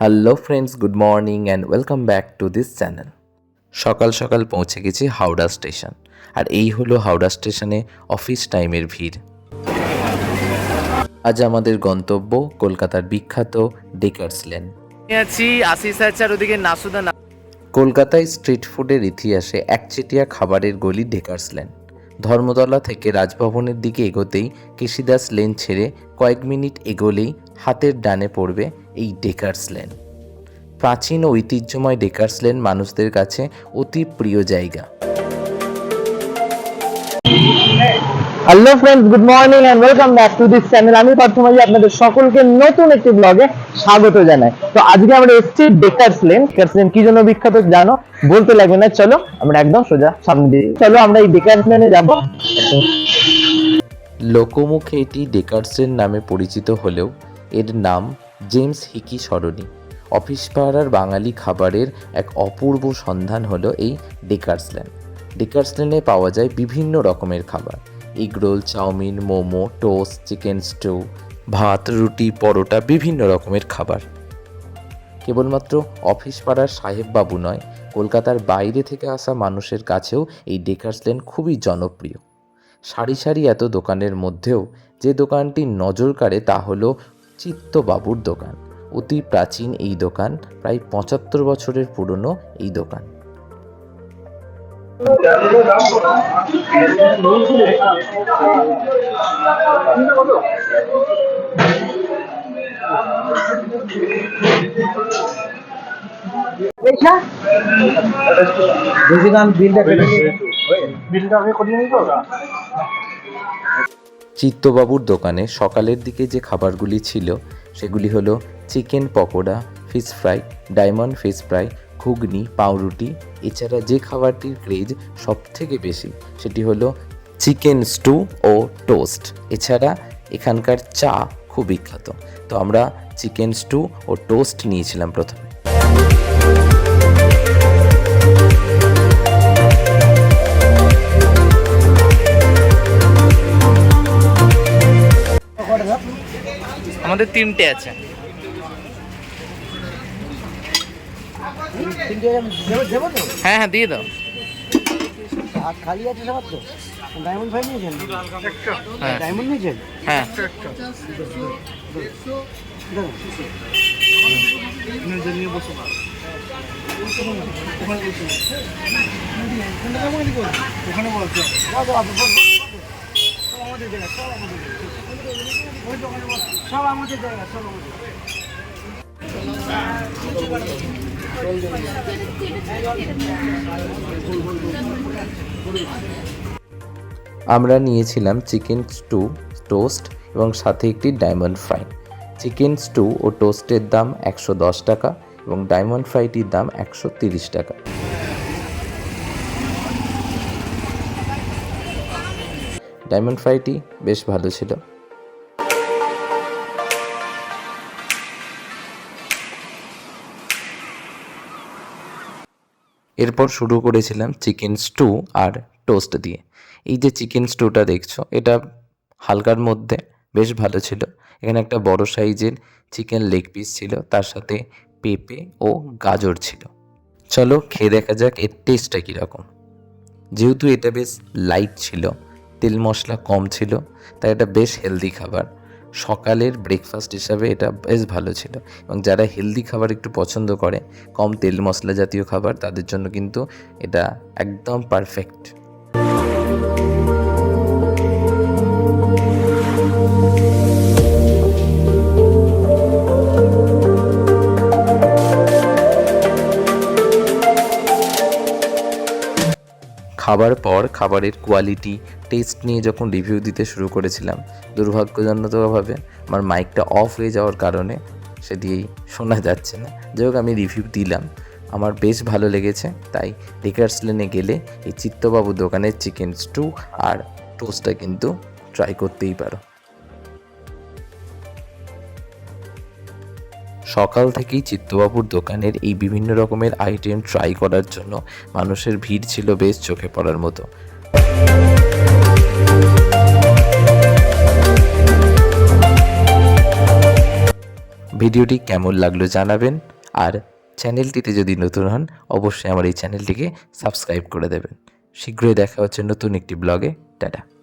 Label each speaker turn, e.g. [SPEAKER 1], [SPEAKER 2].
[SPEAKER 1] Hello friends good morning and welcome back to this channel সকাল সকাল পৌঁছে গেছি হাওড়া স্টেশন। আর এই হলো হাওড়া স্টেশনে অফিস টাইমের ভিড়। আজ আমাদের গন্তব্য কলকাতার বিখ্যাত ডেকার্স লেন
[SPEAKER 2] আছি আশিস আচার ওদিকে নাসুদা না
[SPEAKER 1] কলকাতায় স্ট্রিট ফুডের ইতিহাসে একচেটিয়া খাবারের গলি ডেকার্স লেন ধর্মতলা থেকে রাজভবনের দিকে এগোতেই কৃষিদাস লেন ছেড়ে কয়েক মিনিট এগোলেই হাতের ডানে পড়বে এই ডেকার্স লেন। প্রাচীন ও ঐতিহ্যময় ডেকার্স লেন মানুষদের কাছে অতি প্রিয় জায়গা।
[SPEAKER 3] Hello friends good morning and welcome back to this channel আমি পার্থমাজি আপনাদের সকলকে নতুন একটি ব্লগে স্বাগত জানাই। তো আজকে আমরা এসেছি ডেকার্স লেন। ডেকার্স লেন কি জন্য বিখ্যাত জানো? বলতে লাগবে না চলো আমরা একদম সোজা সামনে দিয়ে চলো আমরা এই ডেকার্স লেনে যাব।
[SPEAKER 1] লোকমুখে এটি ডেকার্স লেন নামে পরিচিত হলেও এর নাম জেমস হিকি সরণি। অফিস পাড়ার বাঙালি খাবারের এক অপূর্ব সন্ধান হলো এই ডেকার্সল্যান্ড ডেকার্সল্যান্ডে পাওয়া যায় বিভিন্ন রকমের খাবার। Egg roll, chowmein, momo, toast, chicken stew, ভাত, রুটি, পরোটা, বিভিন্ন রকমের খাবার। কেবলমাত্র অফিস পাড়ার সাহেব বাবু নয়, কলকাতার বাইরে থেকে আসা মানুষের কাছেও এই ডেকার্সল্যান্ড খুবই জনপ্রিয়। সারি সারি এত দোকানের মধ্যেও যে দোকানটি নজর কাড়ে তা হলো চিত্তবাবুর দোকান। অতি প্রাচীন এই দোকান প্রায় পঁচাত্তর বছরের পুরনো এই দোকান। চিত্তবাবুর দোকানে সকালের দিকে যে খাবারগুলি ছিল, সেগুলি হলো chicken pakora fish fry diamond fish fry ঘুগনি, পাউরুটি, এছাড়া যে খাবারটির ক্রেজ সব থেকে বেশি, সেটি হলো চিকেন স্টু ও টোস্ট এছাড়া এখানকার চা খুব বিখ্যাত। তো আমরা চিকেন স্টু ও টোস্ট নিয়েছিলাম প্রথমে।
[SPEAKER 2] আমাদের তিনটে আছে। হ্যাঁ হ্যাঁ দিয়ে দাও।
[SPEAKER 3] খালি আছে সবার তো। ডায়মন্ড ফাইভ নিয়েছেন?
[SPEAKER 2] হ্যাঁ।
[SPEAKER 3] ডায়মন্ড নিয়েছেন?
[SPEAKER 2] হ্যাঁ।
[SPEAKER 1] আমরা নিয়েছিলাম চিকেন স্টু, টোস্ট এবং সাথে একটি ডায়মন্ড ফ্রাই। চিকেন স্টু ও টোস্টের দাম একশো দশ টাকা এবং ডায়মন্ড ফ্রাইটির দাম একশো তিরিশ টাকা। ডায়মন্ড ফ্রাইটি বেশ ভালো ছিল। এরপর শুরু করেছিলাম চিকেন স্টু আর টোস্ট দিয়ে। এই যে চিকেন স্টুটা দেখছ, এটা হালকার মধ্যে বেশ ভালো ছিল। এখানে একটা বড় সাইজের চিকেন লেগ পিস ছিল, তার সাথে পেঁপে ও গাজর ছিল। চলো খেয়ে দেখা যাক এর টেস্টটা কীরকম। যেহেতু এটা বেশ লাইট ছিল তেল মশলা কম ছিল, তাই এটা বেশ হেলদি খাবার। সকালের ব্রেকফাস্ট হিসাবে এটা বেশ ভালো ছিল। এবং যারা হেলদি খাবার একটু পছন্দ করে, কম তেল মশলা জাতীয় খাবার, তাদের জন্য কিন্তু এটা একদম পারফেক্ট খাবার পর খাবারের কোয়ালিটি টেস্ট নিয়ে যখন রিভিউ দিতে শুরু করেছিলাম দুর্ভাগ্যজনকভাবে আমার মাইকটা অফ হয়ে যাওয়ার কারণে সে দিয়েই শোনা যাচ্ছে না। যাই হোক, আমি রিভিউ দিলাম। আমার বেশ ভালো লেগেছে, তাই ডেকার্স লেনে গেলে এই চিত্তবাবু দোকানের চিকেন স্টু আর টোস্টটা কিন্তু ট্রাই করতেই পারো। সকাল থেকেই চিত্তবাবুর দোকানের এই বিভিন্ন রকমের আইটেম ট্রাই করার জন্য মানুষের ভিড় ছিল বেশ চোখে পড়ার মতো। ভিডিওটি কেমন লাগল জানাবেন, আর চ্যানেলটিতে যদি নতুন হন, অবশ্যই আমার এই চ্যানেলটিকে সাবস্ক্রাইব করে দেবেন। শীঘ্রই দেখা হচ্ছে নতুন একটি ব্লগে। টাটা।